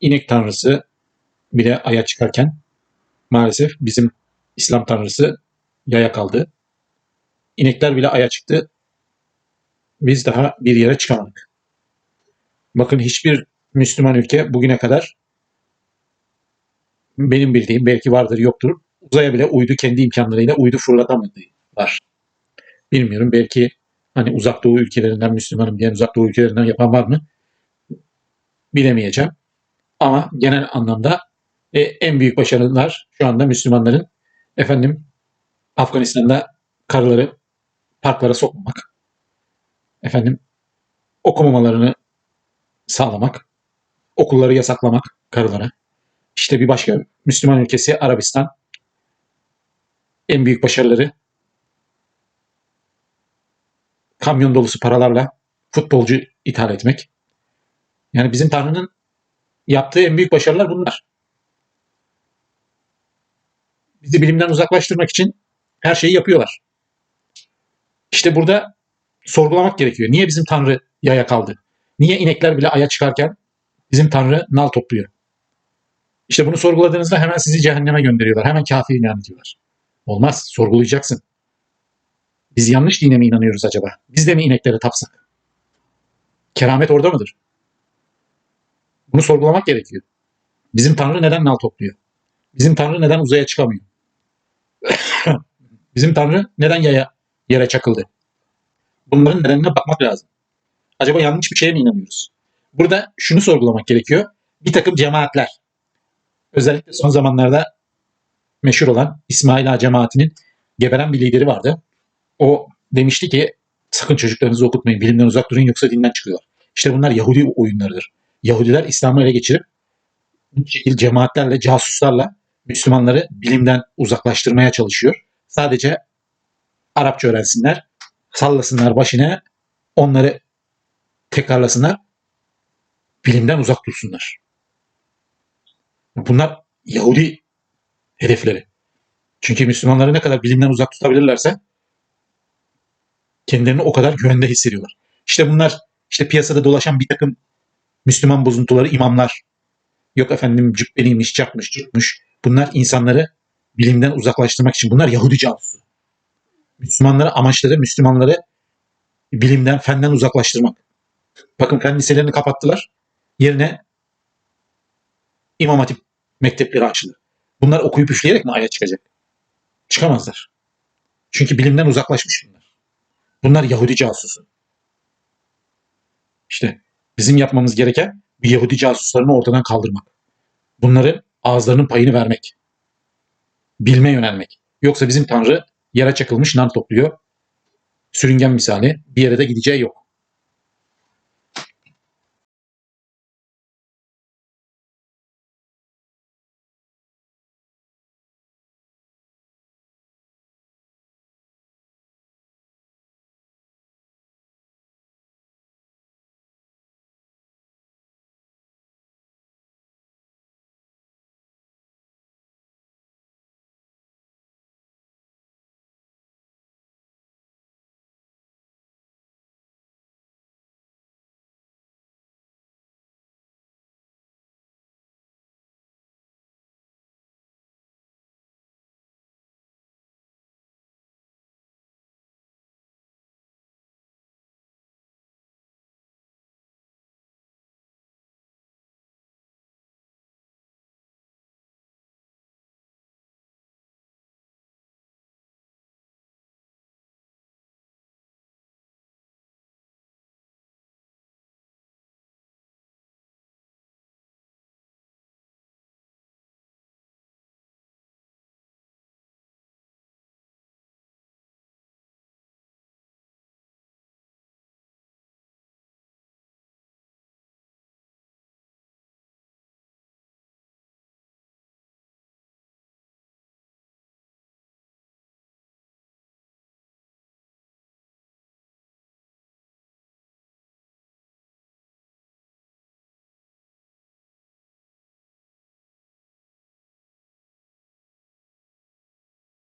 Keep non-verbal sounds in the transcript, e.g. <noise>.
inek tanrısı bile aya çıkarken maalesef bizim İslam tanrısı yaya kaldı. İnekler bile aya çıktı. Biz daha bir yere çıkamadık. Bakın hiçbir Müslüman ülke bugüne kadar benim bildiğim belki vardır yoktur. Uzaya bile uydu kendi imkanlarıyla uydu fırlatamadı var. Bilmiyorum belki hani uzak doğu ülkelerinden Müslümanım diyen uzak doğu ülkelerinden yapan var mı? Bilemeyeceğim. Ama genel anlamda e, en büyük başarılar şu anda Müslümanların efendim Afganistan'da karıları parklara sokmamak, efendim okumamalarını sağlamak, okulları yasaklamak karılara. İşte bir başka Müslüman ülkesi Arabistan. En büyük başarıları kamyon dolusu paralarla futbolcu ithal etmek. Yani bizim Tanrı'nın yaptığı en büyük başarılar bunlar. Bizi bilimden uzaklaştırmak için her şeyi yapıyorlar. İşte burada sorgulamak gerekiyor. Niye bizim Tanrı yaya kaldı? Niye inekler bile aya çıkarken bizim Tanrı nal topluyor? İşte bunu sorguladığınızda hemen sizi cehenneme gönderiyorlar. Hemen kafir ilan ediyorlar. Olmaz. Sorgulayacaksın. Biz yanlış dine mi inanıyoruz acaba? Biz de mi ineklere tapsak? Keramet orada mıdır? Bunu sorgulamak gerekiyor. Bizim Tanrı neden nal topluyor? Bizim Tanrı neden uzaya çıkamıyor? <coughs> Bizim Tanrı neden yaya yere çakıldı? Bunların nedenine bakmak lazım. Acaba yanlış bir şeye mi inanıyoruz? Burada şunu sorgulamak gerekiyor. Bir takım cemaatler, özellikle son zamanlarda meşhur olan İsmail Ağa cemaatinin geberen bir lideri vardı. O demişti ki sakın çocuklarınızı okutmayın, bilimden uzak durun yoksa dinden çıkıyorlar. İşte bunlar Yahudi oyunlarıdır. Yahudiler İslam'ı ele geçirip bu şekilde cemaatlerle, casuslarla Müslümanları bilimden uzaklaştırmaya çalışıyor. Sadece Arapça öğrensinler, sallasınlar başına, onları tekrarlasınlar, bilimden uzak dursunlar. Bunlar Yahudi hedefleri. Çünkü Müslümanları ne kadar bilimden uzak tutabilirlerse kendilerini o kadar güvende hissediyorlar. İşte bunlar işte piyasada dolaşan bir takım Müslüman bozuntuları imamlar. Yok efendim cübbeliymiş, çakmış, cırtmış. Bunlar insanları bilimden uzaklaştırmak için. Bunlar Yahudi casusu. Müslümanları amaçları Müslümanları bilimden, fenden uzaklaştırmak. Bakın fen liselerini kapattılar. Yerine İmam Hatip mektepleri açıldı. Bunlar okuyup üfleyerek mi aya çıkacak? Çıkamazlar. Çünkü bilimden uzaklaşmış bunlar. Bunlar Yahudi casusu. İşte bizim yapmamız gereken bir Yahudi casuslarını ortadan kaldırmak. Bunları ağızlarının payını vermek. Bilme yönelmek. Yoksa bizim Tanrı yere çakılmış nan topluyor. Sürüngen misali bir yere de gideceği yok.